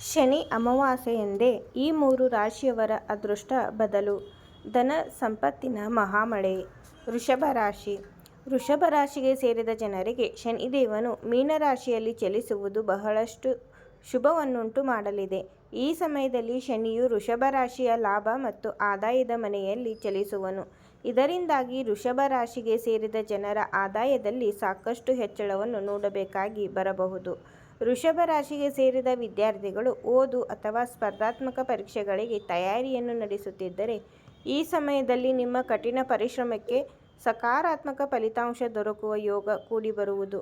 ಶನಿ ಅಮಾವಾಸ್ಯೆಯಂದೇ ಈ ಮೂರು ರಾಶಿಯವರ ಅದೃಷ್ಟ ಬದಲು ಧನ ಸಂಪತ್ತಿನ ಮಹಾಮಳೆ. ವೃಷಭ ರಾಶಿ: ವೃಷಭ ರಾಶಿಗೆ ಸೇರಿದ ಜನರಿಗೆ ಶನಿದೇವನು ಮೀನರಾಶಿಯಲ್ಲಿ ಚಲಿಸುವುದು ಬಹಳಷ್ಟು ಶುಭವನ್ನುಂಟು ಮಾಡಲಿದೆ. ಈ ಸಮಯದಲ್ಲಿ ಶನಿಯು ವೃಷಭ ರಾಶಿಯ ಲಾಭ ಮತ್ತು ಆದಾಯದ ಮನೆಯಲ್ಲಿ ಚಲಿಸುವನು. ಇದರಿಂದಾಗಿ ವೃಷಭ ರಾಶಿಗೆ ಸೇರಿದ ಜನರ ಆದಾಯದಲ್ಲಿ ಸಾಕಷ್ಟು ಹೆಚ್ಚಳವನ್ನು ನೋಡಬೇಕಾಗಿ ಬರಬಹುದು. ವೃಷಭ ರಾಶಿಗೆ ಸೇರಿದ ವಿದ್ಯಾರ್ಥಿಗಳು ಓದು ಅಥವಾ ಸ್ಪರ್ಧಾತ್ಮಕ ಪರೀಕ್ಷೆಗಳಿಗೆ ತಯಾರಿಯನ್ನು ನಡೆಸುತ್ತಿದ್ದರೆ, ಈ ಸಮಯದಲ್ಲಿ ನಿಮ್ಮ ಕಠಿಣ ಪರಿಶ್ರಮಕ್ಕೆ ಸಕಾರಾತ್ಮಕ ಫಲಿತಾಂಶ ದೊರಕುವ ಯೋಗ ಕೂಡಿಬರುವುದು.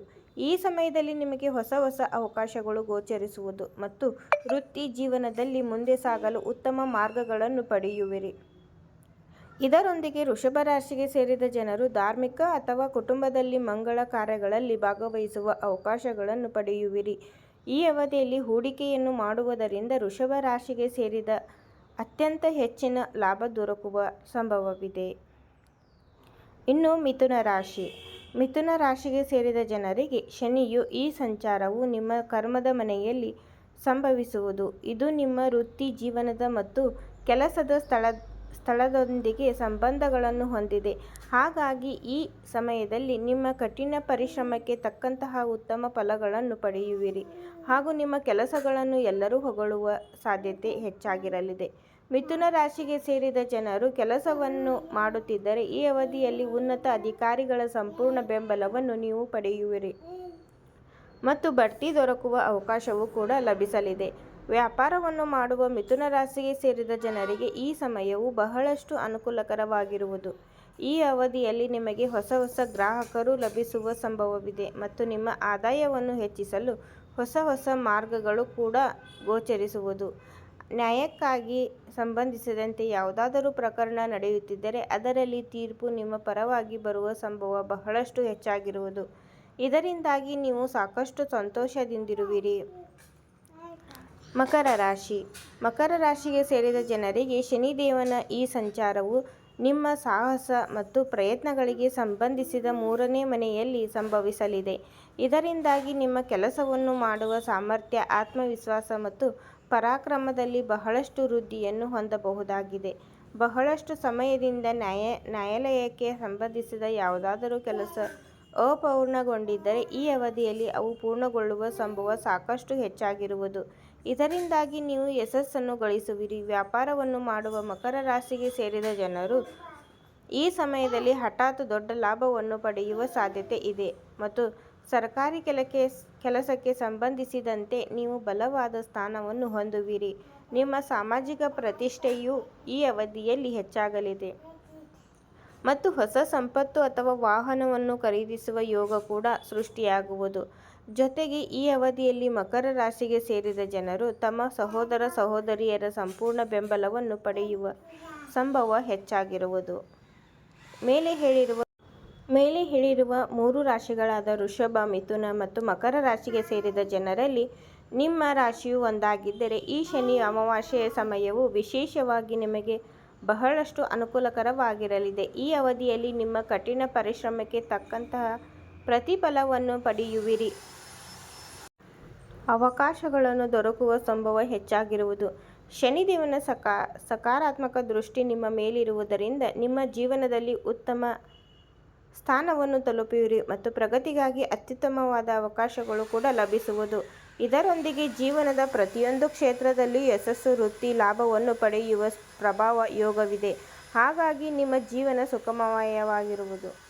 ಈ ಸಮಯದಲ್ಲಿ ನಿಮಗೆ ಹೊಸ ಹೊಸ ಅವಕಾಶಗಳು ಗೋಚರಿಸುವುದು ಮತ್ತು ವೃತ್ತಿ ಜೀವನದಲ್ಲಿ ಮುಂದೆ ಸಾಗಲು ಉತ್ತಮ ಮಾರ್ಗಗಳನ್ನು ಪಡೆಯುವಿರಿ. ಇದರೊಂದಿಗೆ ವೃಷಭ ರಾಶಿಗೆ ಸೇರಿದ ಜನರು ಧಾರ್ಮಿಕ ಅಥವಾ ಕುಟುಂಬದಲ್ಲಿ ಮಂಗಳ ಕಾರ್ಯಗಳಲ್ಲಿ ಭಾಗವಹಿಸುವ ಅವಕಾಶಗಳನ್ನು ಪಡೆಯುವಿರಿ. ಈ ಅವಧಿಯಲ್ಲಿ ಹೂಡಿಕೆಯನ್ನು ಮಾಡುವುದರಿಂದ ವೃಷಭ ರಾಶಿಗೆ ಸೇರಿದ ಅತ್ಯಂತ ಹೆಚ್ಚಿನ ಲಾಭ ದೊರಕುವ ಸಂಭವವಿದೆ. ಇನ್ನು ಮಿಥುನ ರಾಶಿ: ಮಿಥುನ ರಾಶಿಗೆ ಸೇರಿದ ಜನರಿಗೆ ಶನಿಯು ಈ ಸಂಚಾರವು ನಿಮ್ಮ ಕರ್ಮದ ಮನೆಯಲ್ಲಿ ಸಂಭವಿಸುವುದು. ಇದು ನಿಮ್ಮ ವೃತ್ತಿ, ಜೀವನದ ಮತ್ತು ಕೆಲಸದ ಸ್ಥಳದೊಂದಿಗೆ ಸಂಬಂಧಗಳನ್ನು ಹೊಂದಿದೆ. ಹಾಗಾಗಿ ಈ ಸಮಯದಲ್ಲಿ ನಿಮ್ಮ ಕಠಿಣ ಪರಿಶ್ರಮಕ್ಕೆ ತಕ್ಕಂತಹ ಉತ್ತಮ ಫಲಗಳನ್ನು ಪಡೆಯುವಿರಿ ಹಾಗೂ ನಿಮ್ಮ ಕೆಲಸಗಳನ್ನು ಎಲ್ಲರೂ ಹೊಗಳುವ ಸಾಧ್ಯತೆ ಹೆಚ್ಚಾಗಿರಲಿದೆ. ಮಿಥುನ ರಾಶಿಗೆ ಸೇರಿದ ಜನರು ಕೆಲಸವನ್ನು ಮಾಡುತ್ತಿದ್ದರೆ ಈ ಅವಧಿಯಲ್ಲಿ ಉನ್ನತ ಅಧಿಕಾರಿಗಳ ಸಂಪೂರ್ಣ ಬೆಂಬಲವನ್ನು ನೀವು ಪಡೆಯುವಿರಿ ಮತ್ತು ಬಡ್ತಿ ದೊರಕುವ ಅವಕಾಶವೂ ಕೂಡ ಲಭಿಸಲಿದೆ. ವ್ಯಾಪಾರವನ್ನು ಮಾಡುವ ಮಿಥುನ ರಾಶಿಗೆ ಸೇರಿದ ಜನರಿಗೆ ಈ ಸಮಯವು ಬಹಳಷ್ಟು ಅನುಕೂಲಕರವಾಗಿರುವುದು. ಈ ಅವಧಿಯಲ್ಲಿ ನಿಮಗೆ ಹೊಸ ಹೊಸ ಗ್ರಾಹಕರು ಲಭಿಸುವ ಸಂಭವವಿದೆ ಮತ್ತು ನಿಮ್ಮ ಆದಾಯವನ್ನು ಹೆಚ್ಚಿಸಲು ಹೊಸ ಹೊಸ ಮಾರ್ಗಗಳು ಕೂಡ ಗೋಚರಿಸುವುದು. ನ್ಯಾಯಕ್ಕಾಗಿ ಸಂಬಂಧಿಸಿದಂತೆ ಯಾವುದಾದರೂ ಪ್ರಕರಣ ನಡೆಯುತ್ತಿದ್ದರೆ ಅದರಲ್ಲಿ ತೀರ್ಪು ನಿಮ್ಮ ಪರವಾಗಿ ಬರುವ ಸಂಭವ ಬಹಳಷ್ಟು ಹೆಚ್ಚಾಗಿರುವುದು. ಇದರಿಂದಾಗಿ ನೀವು ಸಾಕಷ್ಟು ಸಂತೋಷದಿಂದಿರುವಿರಿ. ಮಕರ ರಾಶಿ: ಮಕರ ರಾಶಿಗೆ ಸೇರಿದ ಜನರಿಗೆ ಶನಿದೇವನ ಈ ಸಂಚಾರವು ನಿಮ್ಮ ಸಾಹಸ ಮತ್ತು ಪ್ರಯತ್ನಗಳಿಗೆ ಸಂಬಂಧಿಸಿದ ಮೂರನೇ ಮನೆಯಲ್ಲಿ ಸಂಭವಿಸಲಿದೆ. ಇದರಿಂದಾಗಿ ನಿಮ್ಮ ಕೆಲಸವನ್ನು ಮಾಡುವ ಸಾಮರ್ಥ್ಯ, ಆತ್ಮವಿಶ್ವಾಸ ಮತ್ತು ಪರಾಕ್ರಮದಲ್ಲಿ ಬಹಳಷ್ಟು ವೃದ್ಧಿಯನ್ನು ಹೊಂದಬಹುದಾಗಿದೆ. ಬಹಳಷ್ಟು ಸಮಯದಿಂದ ನ್ಯಾಯ ನ್ಯಾಯಾಲಯಕ್ಕೆ ಸಂಬಂಧಿಸಿದ ಯಾವುದಾದರೂ ಕೆಲಸ ಅಪೂರ್ಣಗೊಂಡಿದ್ದರೆ ಈ ಅವಧಿಯಲ್ಲಿ ಅವು ಪೂರ್ಣಗೊಳ್ಳುವ ಸಂಭವ ಸಾಕಷ್ಟು ಹೆಚ್ಚಾಗಿರುವುದು. ಇದರಿಂದಾಗಿ ನೀವು ಯಶಸ್ಸನ್ನು ಗಳಿಸುವಿರಿ. ವ್ಯಾಪಾರವನ್ನು ಮಾಡುವ ಮಕರ ರಾಶಿಗೆ ಸೇರಿದ ಜನರು ಈ ಸಮಯದಲ್ಲಿ ಹಠಾತ್ ದೊಡ್ಡ ಲಾಭವನ್ನು ಪಡೆಯುವ ಸಾಧ್ಯತೆ ಇದೆ ಮತ್ತು ಸರ್ಕಾರಿ ಕೆಲಕ್ಕೆ, ಕೆಲಸಕ್ಕೆ ಸಂಬಂಧಿಸಿದಂತೆ ನೀವು ಬಲವಾದ ಸ್ಥಾನವನ್ನು ಹೊಂದುವಿರಿ. ನಿಮ್ಮ ಸಾಮಾಜಿಕ ಪ್ರತಿಷ್ಠೆಯು ಈ ಅವಧಿಯಲ್ಲಿ ಹೆಚ್ಚಾಗಲಿದೆ ಮತ್ತು ಹೊಸ ಸಂಪತ್ತು ಅಥವಾ ವಾಹನವನ್ನು ಖರೀದಿಸುವ ಯೋಗ ಕೂಡ ಸೃಷ್ಟಿಯಾಗುವುದು. ಜೊತೆಗೆ ಈ ಅವಧಿಯಲ್ಲಿ ಮಕರ ರಾಶಿಗೆ ಸೇರಿದ ಜನರು ತಮ್ಮ ಸಹೋದರ ಸಹೋದರಿಯರ ಸಂಪೂರ್ಣ ಬೆಂಬಲವನ್ನು ಪಡೆಯುವ ಸಂಭವ ಹೆಚ್ಚಾಗಿರುವುದು. ಮೇಲೆ ಹೇಳಿರುವ ಮೇಲೆ ಹೇಳಿರುವ ಮೂರು ರಾಶಿಗಳಾದ ಋಷಭ ಮಿಥುನ ಮತ್ತು ಮಕರ ರಾಶಿಗೆ ಸೇರಿದ ಜನರಲ್ಲಿ ನಿಮ್ಮ ರಾಶಿಯು ಒಂದಾಗಿದ್ದರೆ ಈ ಶನಿ ಅಮಾವಾಸ್ಯೆಯ ಸಮಯವು ವಿಶೇಷವಾಗಿ ನಿಮಗೆ ಬಹಳಷ್ಟು ಅನುಕೂಲಕರವಾಗಿರಲಿದೆ. ಈ ಅವಧಿಯಲ್ಲಿ ನಿಮ್ಮ ಕಠಿಣ ಪರಿಶ್ರಮಕ್ಕೆ ತಕ್ಕಂತಹ ಪ್ರತಿಫಲವನ್ನು ಪಡೆಯುವಿರಿ. ಅವಕಾಶಗಳನ್ನು ದೊರಕುವ ಸಂಭವ ಹೆಚ್ಚಾಗಿರುವುದು. ಶನಿದೇವನ ಸಕಾರಾತ್ಮಕ ದೃಷ್ಟಿ ನಿಮ್ಮ ಮೇಲಿರುವುದರಿಂದ ನಿಮ್ಮ ಜೀವನದಲ್ಲಿ ಉತ್ತಮ ಸ್ಥಾನವನ್ನು ತಲುಪುವಿರಿ ಮತ್ತು ಪ್ರಗತಿಗಾಗಿ ಅತ್ಯುತ್ತಮವಾದ ಅವಕಾಶಗಳು ಕೂಡ ಲಭಿಸುವುದು. ಇದರೊಂದಿಗೆ ಜೀವನದ ಪ್ರತಿಯೊಂದು ಕ್ಷೇತ್ರದಲ್ಲಿ ಯಶಸ್ಸು, ವೃತ್ತಿ ಲಾಭವನ್ನು ಪಡೆಯುವ ಪ್ರಭಾವ ಯೋಗವಿದೆ. ಹಾಗಾಗಿ ನಿಮ್ಮ ಜೀವನ ಸುಖಮಯವಾಗಿರುವುದು.